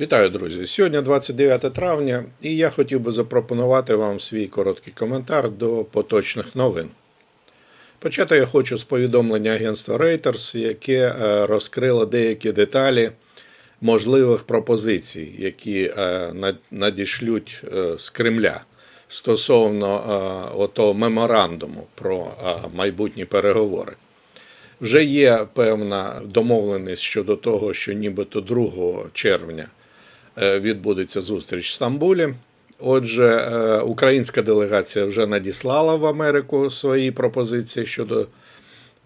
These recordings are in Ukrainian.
Вітаю, друзі! Сьогодні 29 травня, і я хотів би запропонувати вам свій короткий коментар до поточних новин. Почати я хочу з повідомлення агентства Reuters, яке е, розкрило деякі деталі можливих пропозицій, які е, надішлють е, з Кремля стосовно отого меморандуму про майбутні переговори. Вже є певна домовленість щодо того, що нібито 2 червня відбудеться зустріч в Стамбулі. Отже, е, українська делегація вже надіслала в Америку свої пропозиції щодо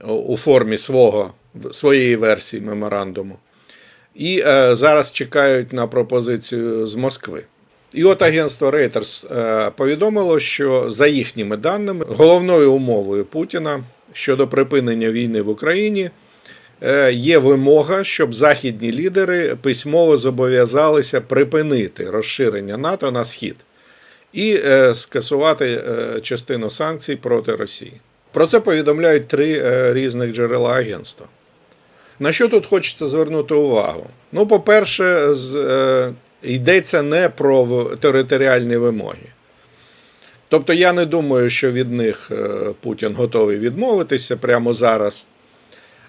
у формі свого, своєї версії меморандуму. І е, зараз чекають на пропозицію з Москви. І от агентство Reuters е, повідомило, що за їхніми даними головною умовою Путіна щодо припинення війни в Україні е, є вимога, щоб західні лідери письмово зобов'язалися припинити розширення НАТО на схід і е, скасувати е, частину санкцій проти Росії. Про це повідомляють три е, різних джерела агентства. На що тут хочеться звернути увагу? Ну, по-перше, е, йдеться не про територіальні вимоги. Тобто я не думаю, що від них е, Путін готовий відмовитися прямо зараз.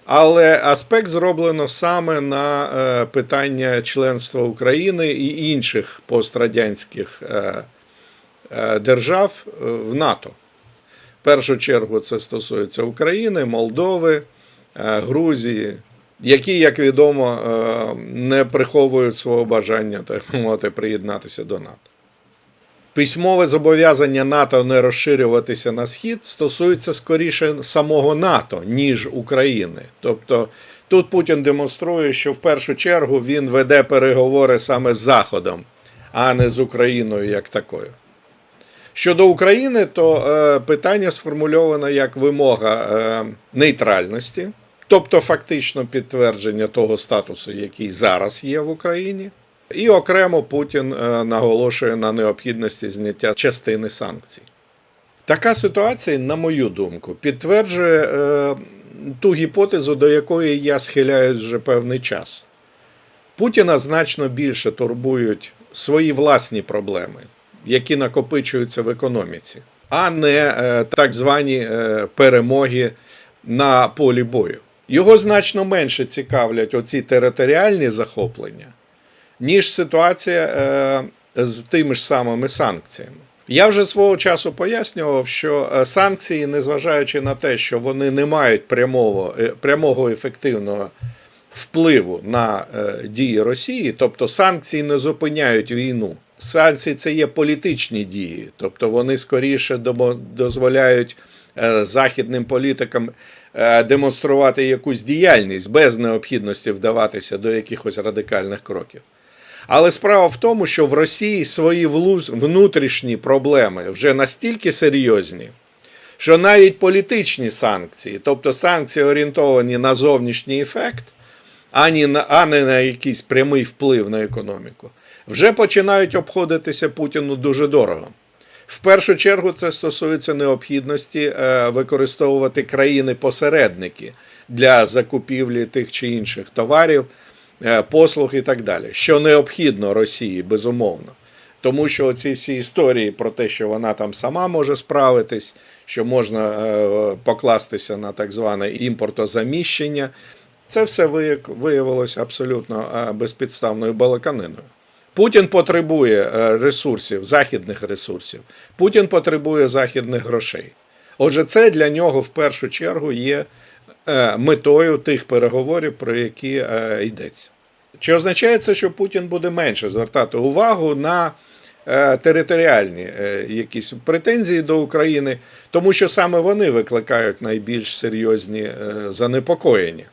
Але аспект зроблено саме на е, питання членства України і інших пострадянських е, е, держав в НАТО. В першу чергу це стосується України, Молдови, Грузії, які, як відомо, не приховують свого бажання так мовити, приєднатися до НАТО. Письмове зобов'язання НАТО не розширюватися на схід стосується скоріше самого НАТО, ніж України. Тобто тут Путін демонструє, що в першу чергу він веде переговори саме з Заходом, а не з Україною як такою. Щодо України, то е, питання сформульовано як вимога е, нейтральності, тобто фактично підтвердження того статусу, який зараз є в Україні. І окремо Путін е, наголошує на необхідності зняття частини санкцій. Така ситуація, на мою думку, підтверджує е, ту гіпотезу, до якої я схиляюсь вже певний час. Путіна значно більше турбують свої власні проблеми, які накопичуються в економіці, а не е, так звані перемоги на полі бою. Його значно менше цікавлять оці територіальні захоплення, ніж ситуація е, з тими ж самими санкціями. Я вже свого часу пояснював, що е, санкції, незважаючи на те, що вони не мають прямого, е, прямого ефективного впливу на дії Росії, тобто санкції не зупиняють війну. Санкції це є політичні дії, тобто вони скоріше дозволяють західним політикам демонструвати якусь діяльність без необхідності вдаватися до якихось радикальних кроків. Але справа в тому, що в Росії свої внутрішні проблеми вже настільки серйозні, що навіть політичні санкції, тобто санкції орієнтовані на зовнішній ефект, а не на якийсь прямий вплив на економіку, вже починають обходитися Путіну дуже дорого. В першу чергу це стосується необхідності е, використовувати країни-посередники для закупівлі тих чи інших товарів, послуг і так далі, що необхідно Росії, безумовно. Тому що ці всі історії про те, що вона там сама може справитись, що можна е, покластися на так зване імпортозаміщення, це все виявилося абсолютно е, безпідставною балаканиною. Путін потребує е, ресурсів, західних ресурсів. Путін потребує західних грошей. Отже, це для нього в першу чергу є е, метою тих переговорів, про які е, йдеться. Чи означає це, що Путін буде менше звертати увагу на е, територіальні е, якісь претензії до України, тому що саме вони викликають найбільш серйозні е, занепокоєння?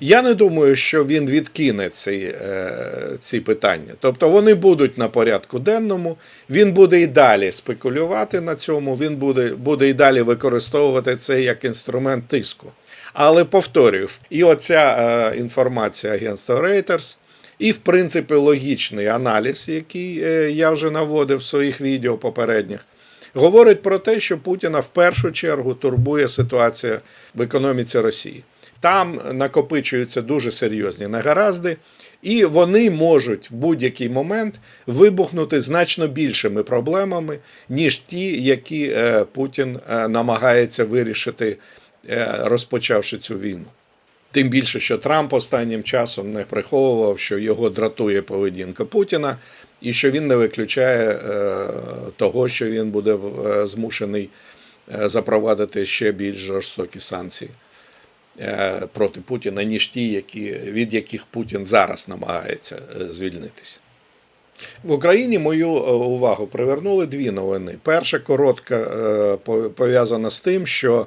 Я не думаю, що він відкине ці, е, ці питання. Тобто вони будуть на порядку денному, він буде і далі спекулювати на цьому, він буде, буде і далі використовувати це як інструмент тиску. Але повторюю, і оця е, інформація агентства Reuters, і, в принципі, логічний аналіз, який е, я вже наводив в своїх відео попередніх, говорить про те, що Путіна в першу чергу турбує ситуація в економіці Росії. Там накопичуються дуже серйозні негаразди, І вони можуть в будь-який момент вибухнути значно більшими проблемами, ніж ті, які е, Путін е, намагається вирішити, е, розпочавши цю війну. Тим більше, що Трамп останнім часом не приховував, що його дратує поведінка Путіна, і що він не виключає того, що він буде змушений запровадити ще більш жорстокі санкції проти Путіна, ніж ті, які, від яких Путін зараз намагається е, звільнитися. В Україні мою е, увагу привернули дві новини. Перша коротка е, пов'язана з тим, що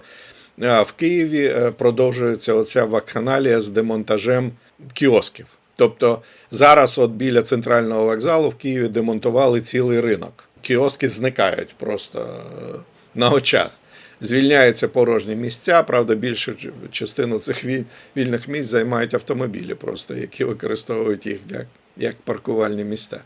е, в Києві е, продовжується оця вакханалія з демонтажем кіосків. Тобто зараз, от біля центрального вокзалу в Києві демонтували цілий ринок. Кіоски зникають просто е, на очах. Звільняються порожні місця. Правда, більшу частину цих вільних місць займають автомобілі, просто які використовують їх як, як паркувальні місця.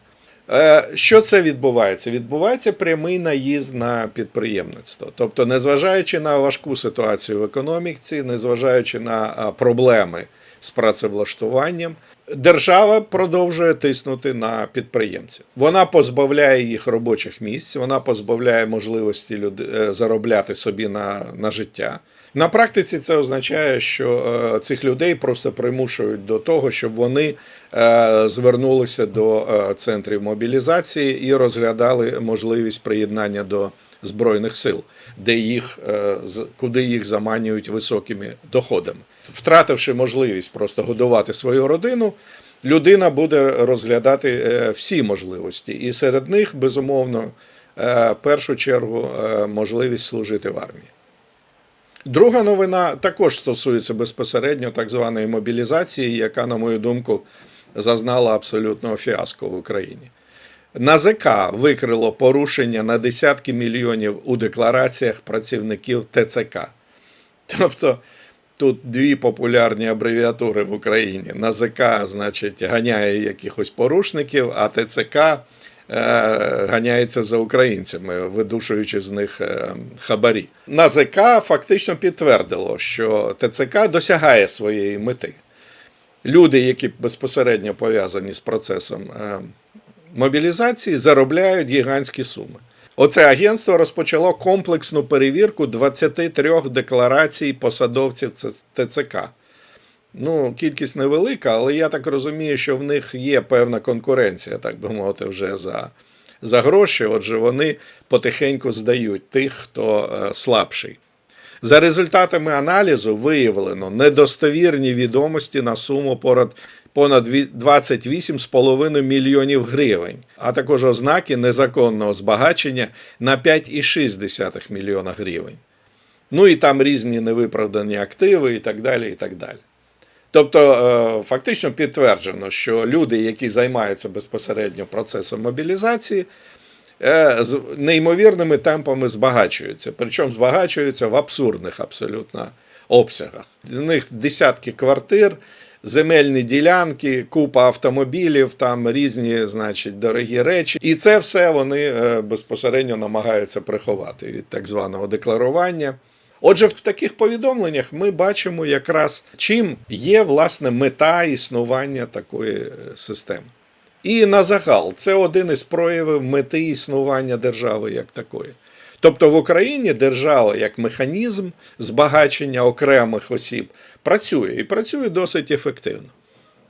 Е, Що це відбувається? Відбувається прямий наїзд на підприємництво. Тобто, незважаючи на важку ситуацію в економіці, незважаючи на проблеми з працевлаштуванням, держава продовжує тиснути на підприємців. Вона позбавляє їх робочих місць, вона позбавляє можливості люд... е, заробляти собі на, на життя. На практиці це означає, що е, цих людей просто примушують до того, щоб вони е, звернулися до центрів мобілізації і розглядали можливість приєднання до збройних сил, де їх куди їх заманюють високими доходами. Втративши можливість просто годувати свою родину, людина буде розглядати е, всі можливості, і серед них безумовно е, в першу чергу е, можливість служити в армії. Друга новина також стосується безпосередньо так званої мобілізації, яка, на мою думку, зазнала абсолютного фіаско в Україні. НАЗК викрило порушення на десятки мільйонів у деклараціях працівників ТЦК. Тобто тут дві популярні абревіатури в Україні. НАЗК, значить, ганяє якихось порушників, а ТЦК е, ганяється за українцями, видушуючи з них е, хабарі. НАЗК фактично підтвердило, що ТЦК досягає своєї мети. Люди, які безпосередньо пов'язані з процесом е, мобілізації, заробляють гігантські суми. Оце агентство розпочало комплексну перевірку 23 декларацій посадовців ТЦК. Ну, кількість невелика, але я так розумію, що в них є певна конкуренція, так би мовити, вже за, за гроші. Отже, вони потихеньку здають тих, хто е, слабший. За результатами аналізу виявлено недостовірні відомості на суму понад понад 28,5 мільйонів гривень, а також ознаки незаконного збагачення на 5,6 мільйона гривень. Ну і там різні невиправдані активи і так далі. і так далі. Тобто, е, фактично підтверджено, що люди, які займаються безпосередньо процесом мобілізації, з неймовірними темпами збагачуються. Причому збагачуються в абсурдних абсолютно обсягах. В них десятки квартир, земельні ділянки, купа автомобілів, там різні, значить, дорогі речі. І це все вони е, безпосередньо намагаються приховати від так званого декларування. Отже, в таких повідомленнях ми бачимо якраз чим є власне мета існування такої е, системи. І на загал, це один із проявів мети існування держави як такої. Тобто в Україні держава як механізм збагачення окремих осіб працює і працює досить ефективно.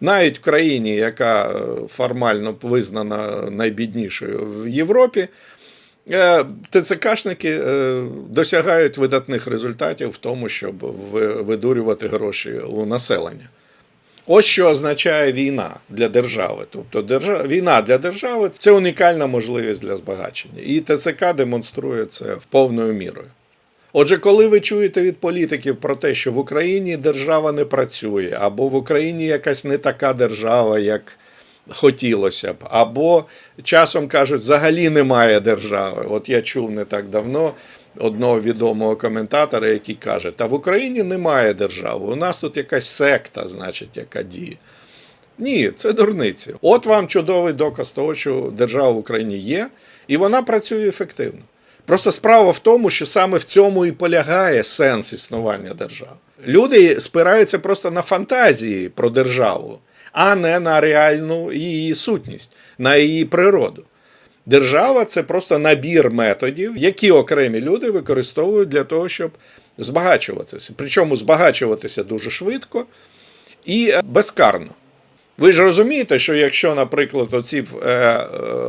Навіть в країні, яка е, формально визнана найбіднішою в Європі, е, ТЦКшники е, досягають видатних результатів в тому, щоб видурювати гроші у населення. Ось що означає війна для держави. Тобто держа... війна для держави це унікальна можливість для збагачення. І ТЦК демонструє це повною мірою. Отже, коли ви чуєте від політиків про те, що в Україні держава не працює, або в Україні якась не така держава, як хотілося б, або часом кажуть, взагалі немає держави. От я чув не так давно одного відомого коментатора, який каже: Та в Україні немає держави, у нас тут якась секта, значить, яка діє. Ні, це дурниці. От вам чудовий доказ того, що держава в Україні є, і вона працює ефективно. Просто справа в тому, що саме в цьому і полягає сенс існування держави. Люди спираються просто на фантазії про державу, а не на реальну її сутність, на її природу. Держава це просто набір методів, які окремі люди використовують для того, щоб збагачуватися. Причому збагачуватися дуже швидко і е, безкарно. Ви ж розумієте, що якщо, наприклад, оці, е, е,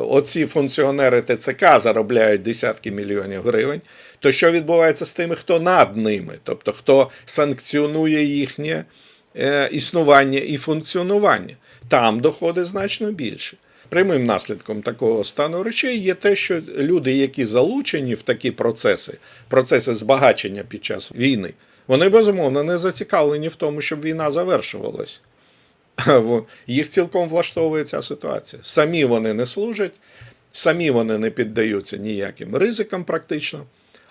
оці функціонери ТЦК заробляють десятки мільйонів гривень, то що відбувається з тими, хто над ними, тобто хто санкціонує їхнє існування і функціонування? Там доходи значно більше. Прямим наслідком такого стану речей є те, що люди, які залучені в такі процеси, процеси збагачення під час війни, вони безумовно не зацікавлені в тому, щоб війна завершувалась. Їх цілком влаштовує ця ситуація. Самі вони не служать, самі вони не піддаються ніяким ризикам практично,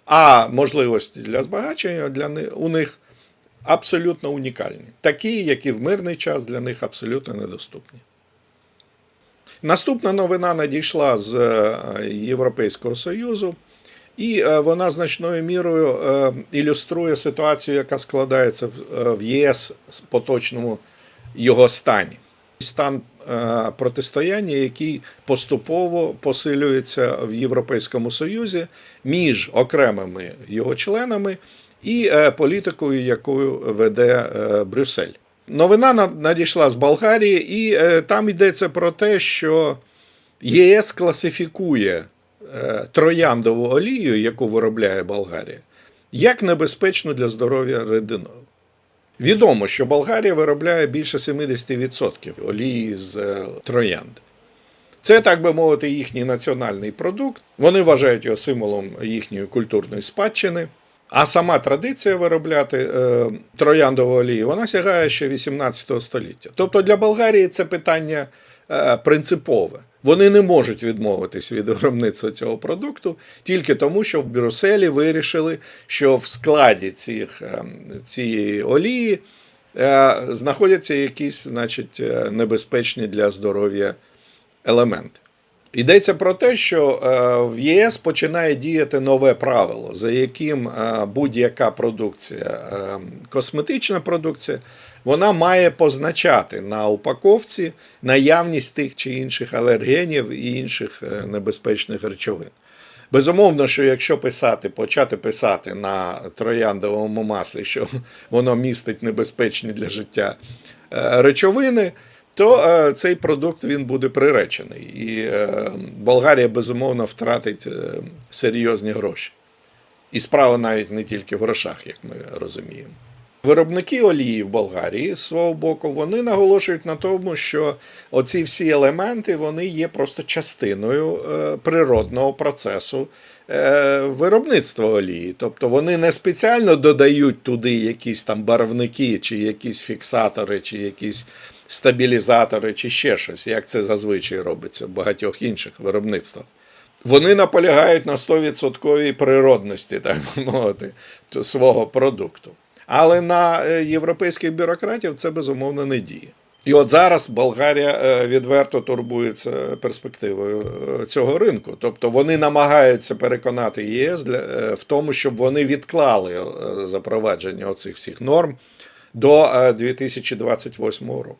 а можливості для збагачення для у них абсолютно унікальні, такі, які в мирний час для них абсолютно недоступні. Наступна новина надійшла з е, Європейського Союзу, і е, вона значною мірою е, ілюструє ситуацію, яка складається в- ЄС поточному його стані. Стан протистояння, який поступово посилюється в Європейському Союзі між окремими його членами і політикою, якою веде Брюссель. Новина надійшла з Болгарії, і е, там йдеться про те, що ЄС класифікує е, трояндову олію, яку виробляє Болгарія, як небезпечну для здоров'я рідину. Відомо, що Болгарія виробляє більше 70% олії з е, троянд. Це, так би мовити, їхній національний продукт. Вони вважають його символом їхньої культурної спадщини. А сама традиція виробляти е, трояндову олію вона сягає ще 18 століття. Тобто для Болгарії це питання е, принципове. Вони не можуть відмовитись від виробництва цього продукту тільки тому, що в Брюсселі вирішили, що в складі цих, е, цієї олії е, знаходяться якісь, значить, е, небезпечні для здоров'я елементи. Йдеться про те, що е, в ЄС починає діяти нове правило, за яким е, будь-яка продукція, е, косметична продукція, вона має позначати на упаковці наявність тих чи інших алергенів і інших небезпечних речовин. Безумовно, що якщо писати, почати писати на трояндовому маслі, що воно містить небезпечні для життя речовини, то е, цей продукт він буде приречений. І е, Болгарія безумовно втратить е, серйозні гроші. І справа навіть не тільки в грошах, як ми розуміємо. Виробники олії в Болгарії з свого боку вони наголошують на тому, що оці всі елементи вони є просто частиною е, природного процесу е, виробництва олії. Тобто вони не спеціально додають туди якісь там барвники, чи якісь фіксатори, чи якісь стабілізатори, чи ще щось, як це зазвичай робиться в багатьох інших виробництвах. Вони наполягають на 100% природності, так би мовити, свого продукту. Але на е, європейських бюрократів це безумовно не діє. І от зараз Болгарія е, відверто турбується перспективою е, цього ринку. Тобто вони намагаються переконати ЄС для, в тому, щоб вони відклали запровадження оцих всіх норм до е, 2028 року.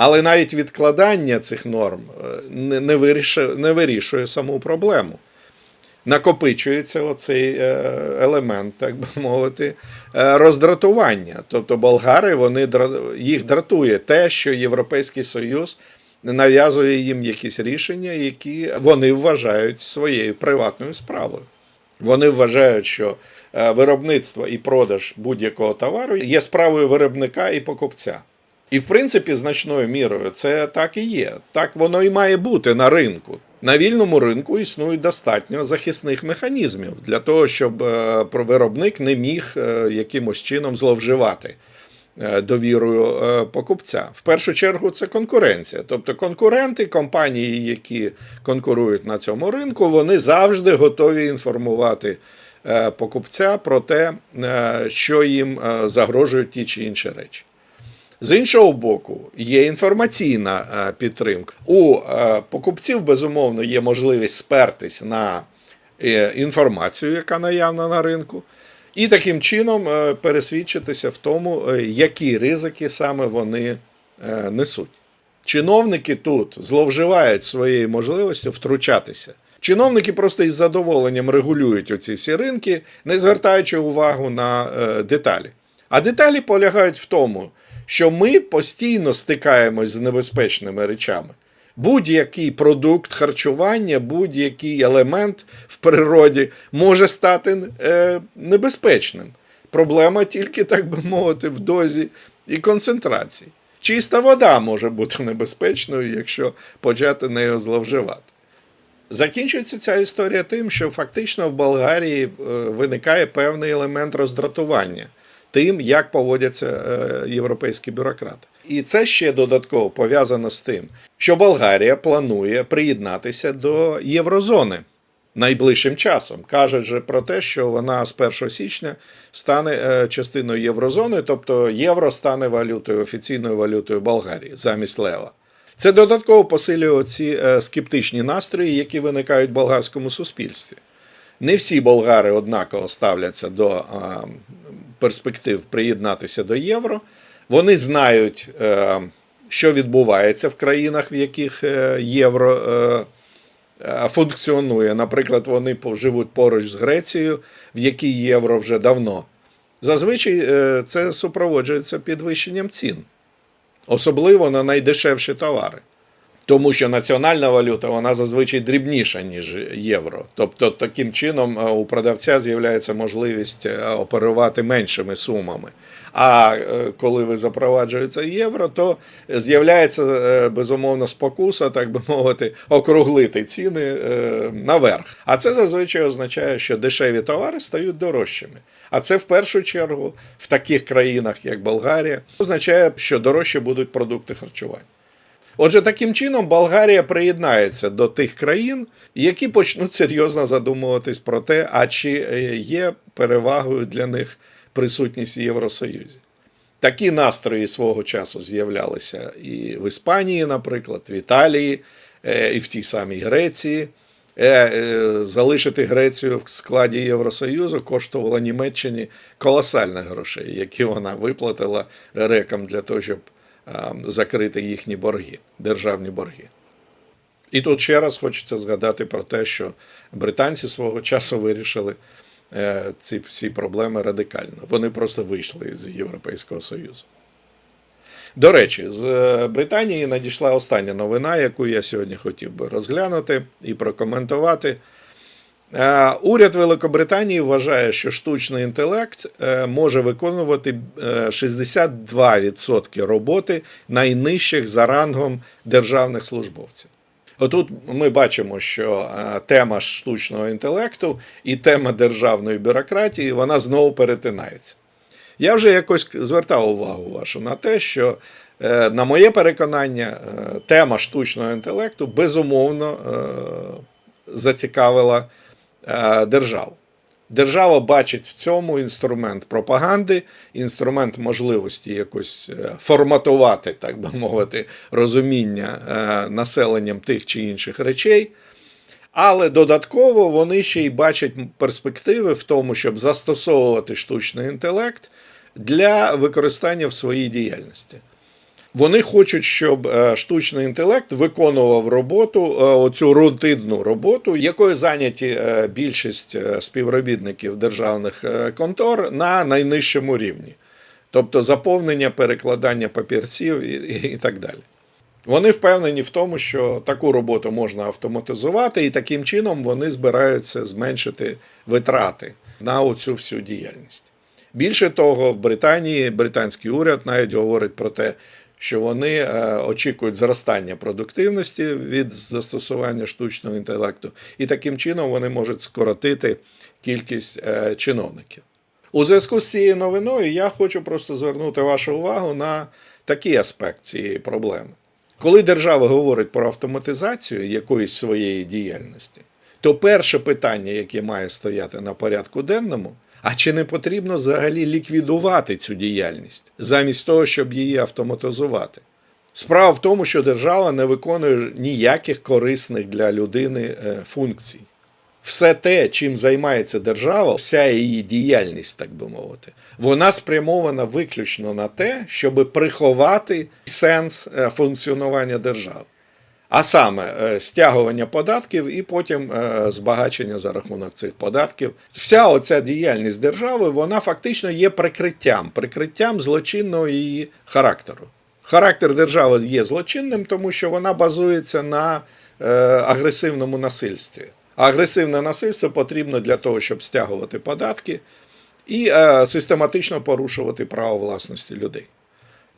Але навіть відкладання цих норм е, не, вирішує, не вирішує саму проблему. Накопичується оцей е, елемент, так би мовити, е, роздратування. Тобто болгари вони їх дратує те, що Європейський Союз нав'язує їм якісь рішення, які вони вважають своєю приватною справою. Вони вважають, що виробництво і продаж будь-якого товару є справою виробника і покупця. І в принципі, значною мірою це так і є. Так воно і має бути на ринку. На вільному ринку існують достатньо захисних механізмів для того, щоб е, виробник не міг е, якимось чином зловживати е, довірою покупця. В першу чергу це конкуренція. Тобто конкуренти, компанії, які конкурують на цьому ринку, вони завжди готові інформувати покупця про те, що їм загрожують ті чи інші речі. З іншого боку, є інформаційна е, підтримка. У е, покупців, безумовно, є можливість спертись на е, інформацію, яка наявна на ринку, і таким чином пересвідчитися в тому, які ризики саме вони несуть. Чиновники тут зловживають своєю можливістю втручатися. Чиновники просто із задоволенням регулюють оці всі ринки, не звертаючи увагу на деталі. А деталі полягають в тому, що ми постійно стикаємось з небезпечними речами. Будь-який продукт харчування, будь-який елемент в природі може стати е, небезпечним. Проблема тільки, так би мовити, в дозі і концентрації. Чиста вода може бути небезпечною, якщо почати нею зловживати. Закінчується ця історія тим, що фактично в Болгарії е, виникає певний елемент роздратування тим, як поводяться е, європейські бюрократи. І це ще додатково пов'язано з тим, що Болгарія планує приєднатися до Єврозони найближчим часом. Кажуть же про те, що вона з 1 січня стане е, частиною Єврозони, тобто євро стане валютою, офіційною валютою Болгарії замість лева. Це додатково посилює ці е, скептичні настрої, які виникають в болгарському суспільстві. Не всі болгари однаково ставляться до перспектив приєднатися до євро. Вони знають, е, що відбувається в країнах, в яких е, євро е, функціонує. Наприклад, вони живуть поруч з Грецією, в якій євро вже давно. Зазвичай це супроводжується підвищенням цін, особливо на найдешевші товари. Тому що національна валюта вона зазвичай дрібніша, ніж євро. Тобто, таким чином е, у продавця з'являється можливість е, оперувати меншими сумами. А е, коли ви запроваджуєте євро, то з'являється безумовно спокуса, так би мовити, округлити ціни наверх. А це зазвичай означає, що дешеві товари стають дорожчими. А це в першу чергу в таких країнах, як Болгарія, означає, що дорожче будуть продукти харчування. Отже, таким чином Болгарія приєднається до тих країн, які почнуть серйозно задумуватись про те, а чи е, є перевагою для них присутність в Євросоюзі. Такі настрої свого часу з'являлися і в Іспанії, наприклад, в Італії, е, і в тій самій Греції. Е, Залишити Грецію в складі Євросоюзу коштувало Німеччині колосальних грошей, які вона виплатила грекам для того, щоб закрити їхні борги, державні борги. І тут ще раз хочеться згадати про те, що британці свого часу вирішили е, ці всі проблеми радикально. Вони просто вийшли з Європейського Союзу. До речі, з е, Британії надійшла остання новина, яку я сьогодні хотів би розглянути і прокоментувати. Е, Уряд Великобританії вважає, що штучний інтелект е, може виконувати е, 62% роботи найнижчих за рангом державних службовців. Отут ми бачимо, що е, тема штучного інтелекту і тема державної бюрократії вона знову перетинається. Я вже якось звертав увагу вашу на те, що, е, на моє переконання, е, тема штучного інтелекту безумовно е, зацікавила е, державу. Держава бачить в цьому інструмент пропаганди, інструмент можливості якось е, форматувати, так би мовити, розуміння е, населенням тих чи інших речей. Але додатково вони ще й бачать перспективи в тому, щоб застосовувати штучний інтелект для використання в своїй діяльності. Вони хочуть, щоб е, штучний інтелект виконував роботу, е, оцю рутинну роботу, якою зайняті е, більшість співробітників державних контор на найнижчому рівні, тобто заповнення, перекладання папірців і, і так далі. Вони впевнені в тому, що таку роботу можна автоматизувати, і таким чином вони збираються зменшити витрати на оцю всю діяльність. Більше того, в Британії британський уряд навіть говорить про те, що вони е, очікують зростання продуктивності від застосування штучного інтелекту, і таким чином вони можуть скоротити кількість е, чиновників. У зв'язку з цією новиною я хочу просто звернути вашу увагу на такий аспект цієї проблеми. Коли держава говорить про автоматизацію якоїсь своєї діяльності, то перше питання, яке має стояти на порядку денному, а чи не потрібно взагалі ліквідувати цю діяльність замість того, щоб її автоматизувати? Справа в тому, що держава не виконує ніяких корисних для людини е, функцій. все те, чим займається держава, вся її діяльність, так би мовити, вона спрямована виключно на те, щоб приховати сенс е, функціонування держави. А саме е, стягування податків і потім е, збагачення за рахунок цих податків. Вся оця діяльність держави, вона фактично є прикриттям, прикриттям злочинного її характеру. Характер держави є злочинним, тому що вона базується на е, агресивному насильстві. А агресивне насильство потрібно для того, щоб стягувати податки і систематично порушувати право власності людей.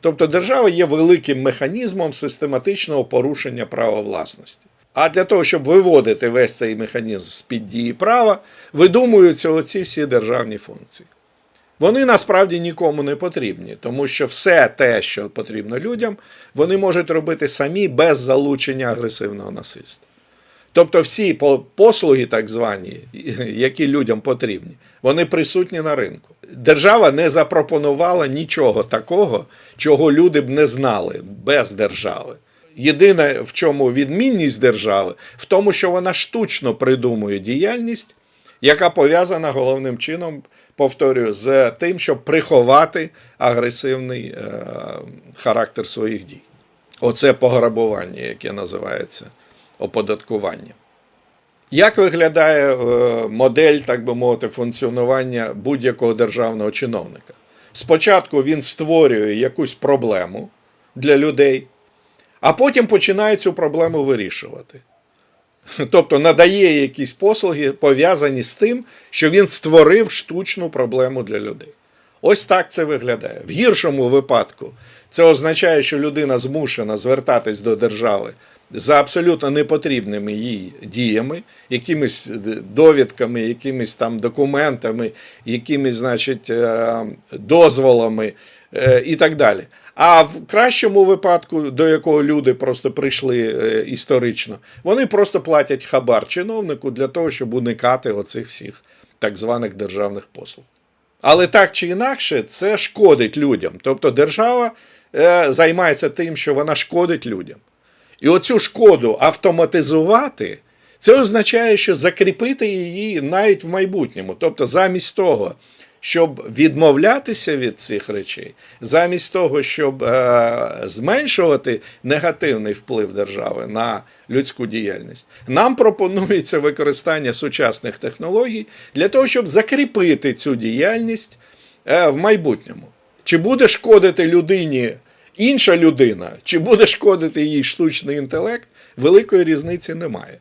Тобто держава є великим механізмом систематичного порушення права власності. А для того, щоб виводити весь цей механізм з-під дії права, видумуються оці всі державні функції. Вони насправді нікому не потрібні, тому що все те, що потрібно людям, вони можуть робити самі без залучення агресивного насильства. Тобто всі послуги, так звані, які людям потрібні, вони присутні на ринку. Держава не запропонувала нічого такого, чого люди б не знали без держави. Єдине, в чому відмінність держави, в тому, що вона штучно придумує діяльність, яка пов'язана головним чином, повторюю, з тим, щоб приховати агресивний е, характер своїх дій. Оце пограбування, яке називається оподаткування. Як виглядає е, модель, так би мовити, функціонування будь-якого державного чиновника? Спочатку він створює якусь проблему для людей, а потім починає цю проблему вирішувати. Тобто надає якісь послуги, пов'язані з тим, що він створив штучну проблему для людей. Ось так це виглядає. В гіршому випадку це означає, що людина змушена звертатись до держави за абсолютно непотрібними їй діями, якимись довідками, якимись там документами, якимись, значить, е, дозволами е, і так далі. А в кращому випадку, до якого люди просто прийшли е, історично, вони просто платять хабар чиновнику для того, щоб уникати оцих всіх так званих державних послуг. Але так чи інакше, це шкодить людям. Тобто держава е, займається тим, що вона шкодить людям. І оцю шкоду автоматизувати, це означає, що закріпити її навіть в майбутньому. Тобто, замість того, щоб відмовлятися від цих речей, замість того, щоб е, зменшувати негативний вплив держави на людську діяльність, нам пропонується використання сучасних технологій для того, щоб закріпити цю діяльність е, в майбутньому. Чи буде шкодити людині інша людина, чи буде шкодити їй штучний інтелект, великої різниці немає.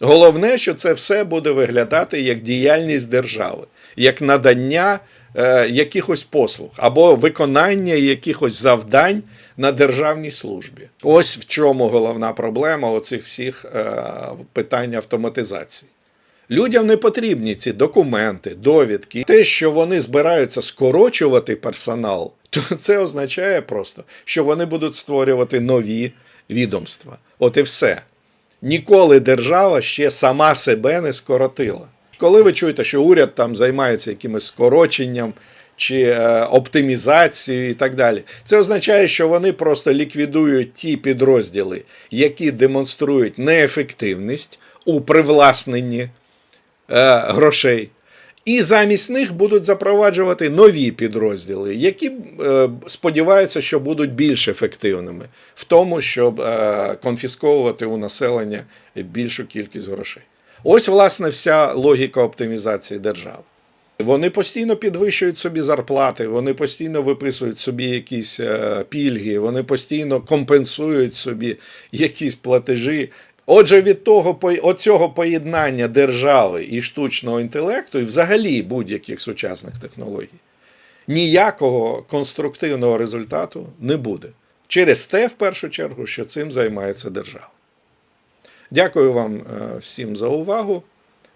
Головне, що це все буде виглядати як діяльність держави, як надання е, якихось послуг або виконання якихось завдань на державній службі. Ось в чому головна проблема оцих всіх е, питань автоматизації. Людям не потрібні ці документи, довідки. Те, що вони збираються скорочувати персонал, то це означає просто, що вони будуть створювати нові відомства. От і все. Ніколи держава ще сама себе не скоротила. Коли ви чуєте, що уряд там займається якимось скороченням чи е, оптимізацією і так далі, це означає, що вони просто ліквідують ті підрозділи, які демонструють неефективність у привласненні е, грошей. І замість них будуть запроваджувати нові підрозділи, які е, сподіваються, що будуть більш ефективними в тому, щоб е, конфісковувати у населення більшу кількість грошей. Ось, власне, вся логіка оптимізації держави. Вони постійно підвищують собі зарплати, вони постійно виписують собі якісь е, пільги, вони постійно компенсують собі якісь платежі. Отже, від того оцього поєднання держави і штучного інтелекту, і взагалі будь-яких сучасних технологій, ніякого конструктивного результату не буде. Через те, в першу чергу, що цим займається держава. Дякую вам е, всім за увагу.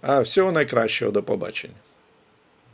А Всього найкращого до побачення.